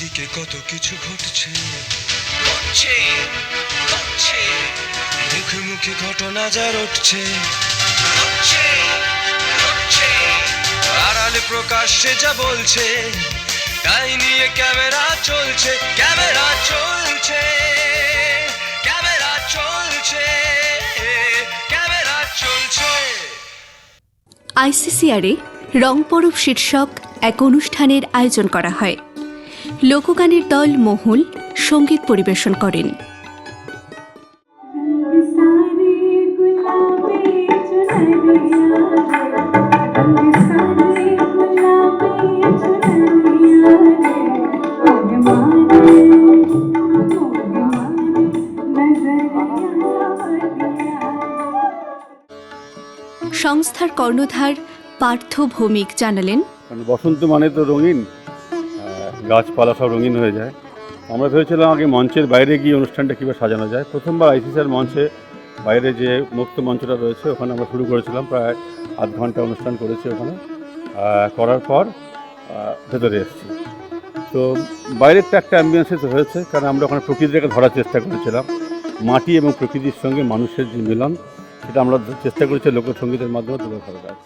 চারিদিকে কত কিছু ঘটছে। ঘটছে ঘটছে। মুখে মুখে ঘটনা যা রটছে। ঘটছে ঘটছে। আড়ালে প্রকাশ্যে যা বলছে তাই নিয়ে ক্যামেরা চলছে ক্যামেরা চলছে ক্যামেরা চলছে ক্যামেরা চলছে। আইসিসিআরে রং পরব শীর্ষক এক অনুষ্ঠানের আয়োজন করা হয়। লোকগানের দল মহুল সংগীত পরিবেশন করেন। সংস্থার কর্ণধার পার্থ ভৌমিক জানালেন, বসন্ত মানে তো রঙিন। গাছপালা সব রঙিন হয়ে যায়। আমরা ভেবেছিলাম আগে মঞ্চের বাইরে গিয়ে অনুষ্ঠানটা কীভাবে সাজানো যায়। প্রথমবার আইসিসিআর মঞ্চে বাইরে যে মুক্ত মঞ্চটা রয়েছে, ওখানে আমরা শুরু করেছিলাম, প্রায় আধ ঘণ্টা অনুষ্ঠান করেছি ওখানে। করার পর ভেতরে এসেছি। তো বাইরের তো একটা অ্যাম্বিয়েন্সে তো হয়েছে, কারণ আমরা ওখানে প্রকৃতিটাকে ধরার চেষ্টা করেছিলাম। মাটি এবং প্রকৃতির সঙ্গে মানুষের যে মিলন, সেটা আমরা চেষ্টা করেছি লোকসঙ্গীতের মাধ্যমে তুলে ধরার। কাজ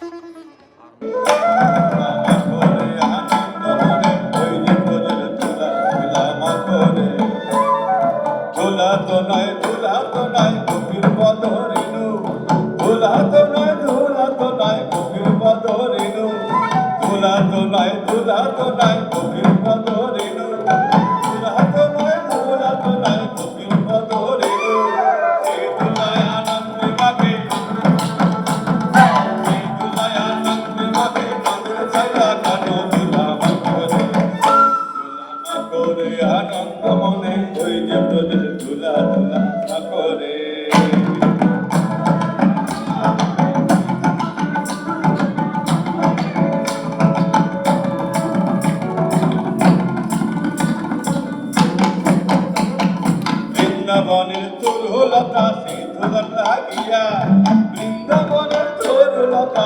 তরুলতা সিন্ধু লাগিয়া বৃন্দাবনের তরুলতা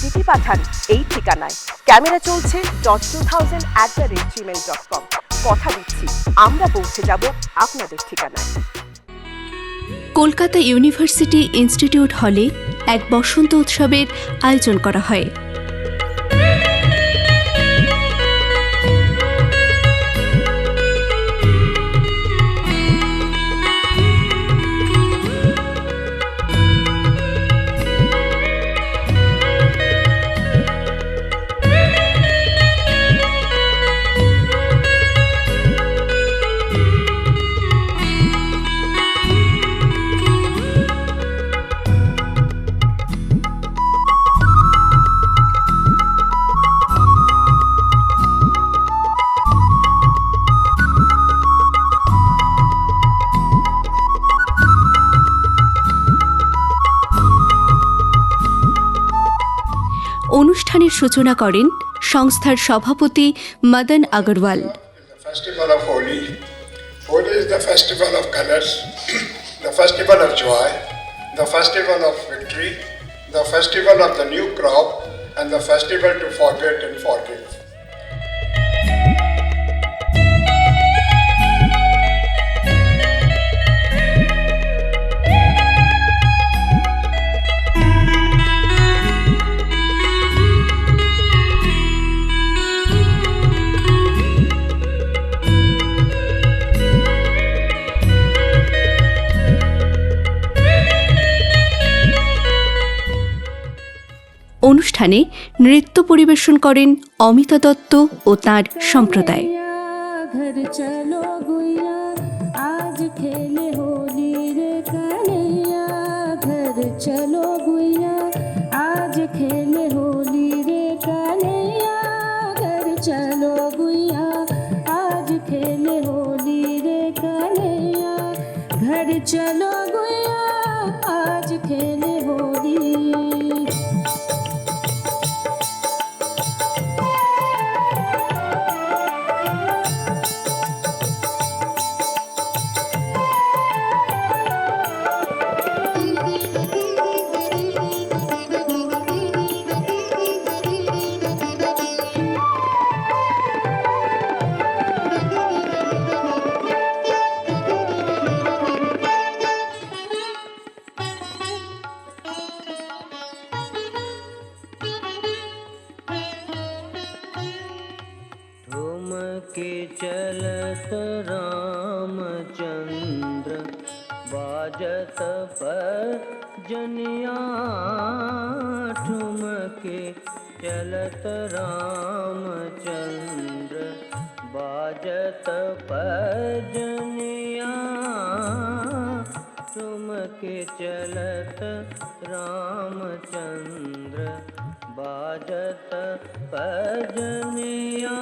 চিঠি পাঠান এই ঠিকানায়। ক্যামেরা চলছে dot two thousand at the rate Gmail dot com কথা দিচ্ছি, আমরা পৌঁছে যাব আপনাদের ঠিকানায়। কলকাতা ইউনিভার্সিটি ইনস্টিটিউট হলে এক বসন্ত উৎসবের আয়োজন করা হয়। সূচনা করেন সংস্থার সভাপতি Madan Agarwal and the festival to forget and forgive. অনুষ্ঠানে নৃত্য পরিবেশন করেন অমিতা দত্ত ও তার সম্প্রদায়। চলো আজ খেলে হোলি রে ঘর চলো আজ খেলে হোলি রে ঘর চলো बाजत भजनिया के चलत रामचंद्र बाजत भजनिया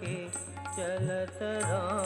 के चलत राम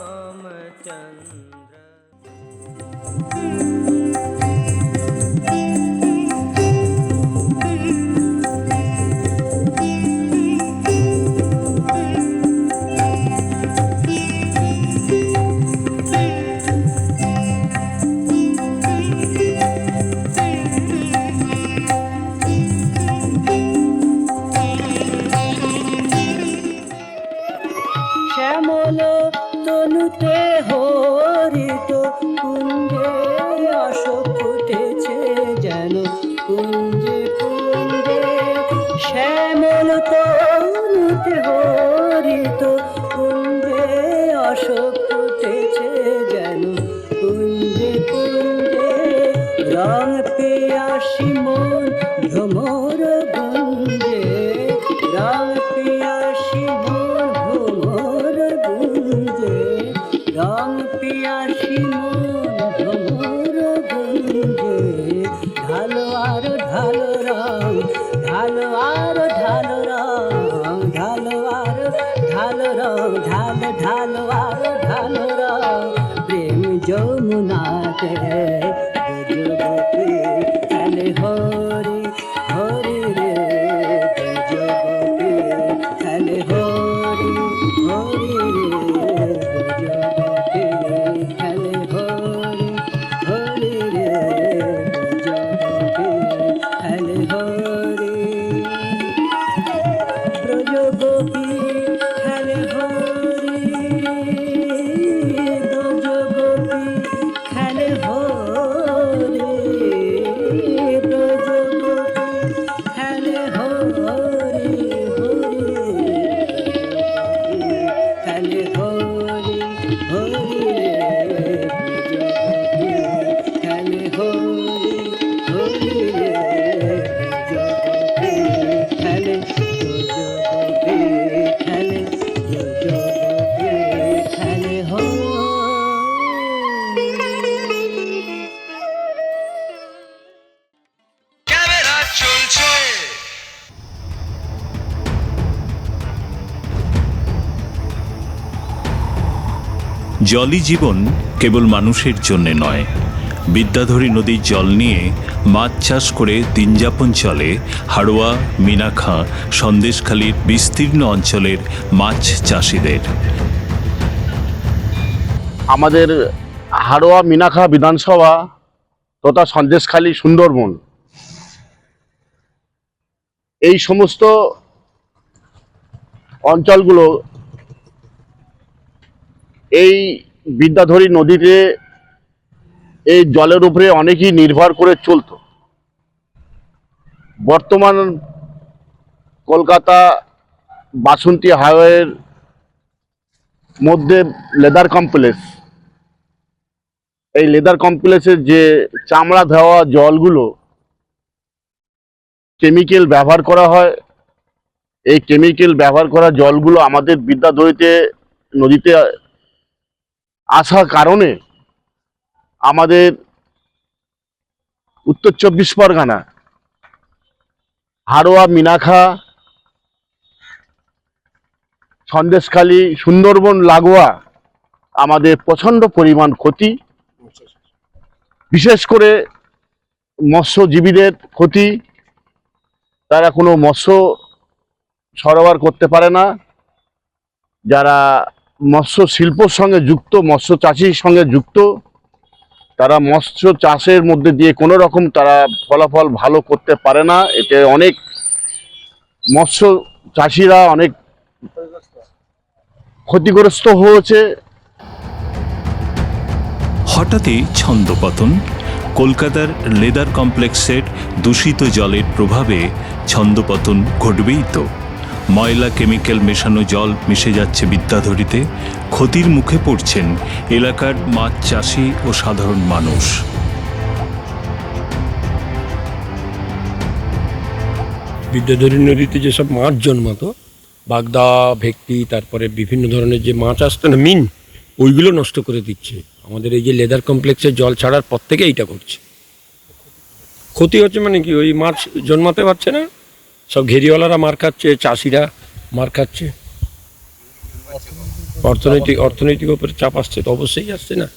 জলই জীবন কেবল মানুষের জন্যে নয়। বিদ্যাধরী নদীর জল নিয়ে মাছ চাষ করে দিনযাপন চলে। হাড়োয়া মিনাখা সন্দেশখালীর বিস্তীর্ণ অঞ্চলের মাছ চাষিদের। আমাদের হাড়োয়া মিনাখা বিধানসভা তথা সন্দেশখালী, সুন্দরবন। এই সমস্ত অঞ্চলগুলো এই বিদ্যাধরী নদীতে এই জলের উপরে অনেকেই নির্ভর করে চলতো। বর্তমান কলকাতা বাসন্তী হাইওয়ের মধ্যে লেদার কমপ্লেক্স। এই লেদার কমপ্লেক্সের যে চামড়া দেওয়া জলগুলো কেমিক্যাল ব্যবহার করা হয়, এই কেমিক্যাল ব্যবহার করা জলগুলো আমাদের বিদ্যাধরীতে নদীতে আসার কারণে আমাদের উত্তর চব্বিশ পরগনা, হাড়োয়া, মিনাখা, সন্দেশখালী, সুন্দরবন, লাগোয়া আমাদের প্রচণ্ড পরিমাণ ক্ষতি। বিশেষ করে মৎস্যজীবীদের ক্ষতি। তারা কোনো মৎস্য সরবরাহ করতে পারে না। যারা মৎস্য শিল্পর সঙ্গে যুক্ত, মৎস্য চাষির সঙ্গে যুক্ত। তারা মৎস্য চাষের মধ্যে দিয়ে কোনো রকম তারা ফলাফল ভালো করতে পারে না। এতে অনেক মৎস্য চাষিরা অনেক ক্ষতিগ্রস্ত হয়েছে। হঠাৎই ছন্দপতন, কলকাতার লেদার কমপ্লেক্সের দূষিত জলের প্রভাবে ছন্দপতন ঘটবেই তো। ময়লা কেমিক্যাল মেশানো জল মিশে যাচ্ছে বিদ্যাধরীতে, ক্ষতির মুখে পড়ছেন এলাকার মাছ চাষি ও সাধারণ মানুষ। বিদ্যাধরী নদীতে যেসব মাছ জন্মাতো, বাগদা ভেটকি তারপরে বিভিন্ন ধরনের যে মাছ আসতো না, মিন, ওইগুলো নষ্ট করে দিচ্ছে। আমাদের এই যে লেদার কমপ্লেক্সে জল ছাড়ার পর থেকে এইটা করছে ক্ষতি হচ্ছে মানে কি? ওই মাছ জন্মাতে পারছে না? সব ঘেরিওয়ালারা মার খাচ্ছে, চাষিরা মার খাচ্ছে। অর্থনৈতিক অর্থনৈতিক ওপরে চাপ আসছে তো অবশ্যই আসছে না।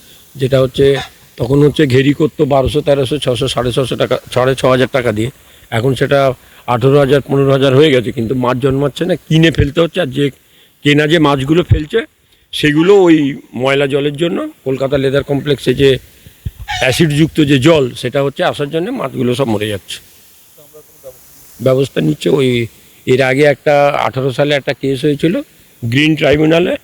যেটা হচ্ছে, তখন হচ্ছে ঘেরি করতো বারোশো, তেরোশো, ছশো, সাড়ে ছশো টাকা, সাড়ে ছ হাজার টাকা দিয়ে। এখন সেটা আঠেরো হাজার, পনেরো হাজার হয়ে গেছে, কিন্তু মাছ জন্মাচ্ছে না, কিনে ফেলতে হচ্ছে, আর যে কেনা যে মাছগুলো ফেলছে, সেগুলো ওই ময়লা জলের জন্য, কলকাতা লেদার কমপ্লেক্সে যে অ্যাসিডযুক্ত যে জল, সেটা হচ্ছে আসার জন্য মাছগুলো সব মরে যাচ্ছে। ব্যবস্থা নিচ্ছে। ওই এর আগে একটা আঠারো সালে একটা কেস হয়েছিল গ্রিন ট্রাইব্যুনালে,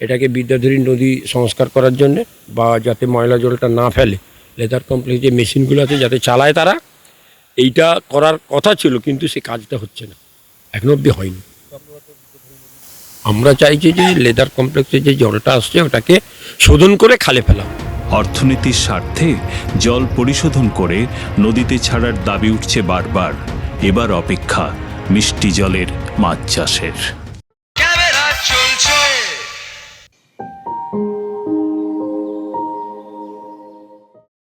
এটাকে বিদ্যাধরী নদী সংস্কার করার জন্যে বা যাতে ময়লা জলটা না ফেলে। লেদার কমপ্লেক্স যে মেশিনগুলো আছে যাতে চালায় তারা, এইটা করার কথা ছিল, কিন্তু সে কাজটা হচ্ছে না। এখনও অবধি হয়নি। আমরা চাইছি যে লেদার কমপ্লেক্সে যে জলটা আসছে, ওটাকে শোধন করে খালে ফেলা অর্থনীতির স্বার্থে জল পরিশোধন করে নদীতে ছাড়ার দাবি উঠছে বারবার। এবার অপেক্ষা মিষ্টি জলের মাছ চাষের।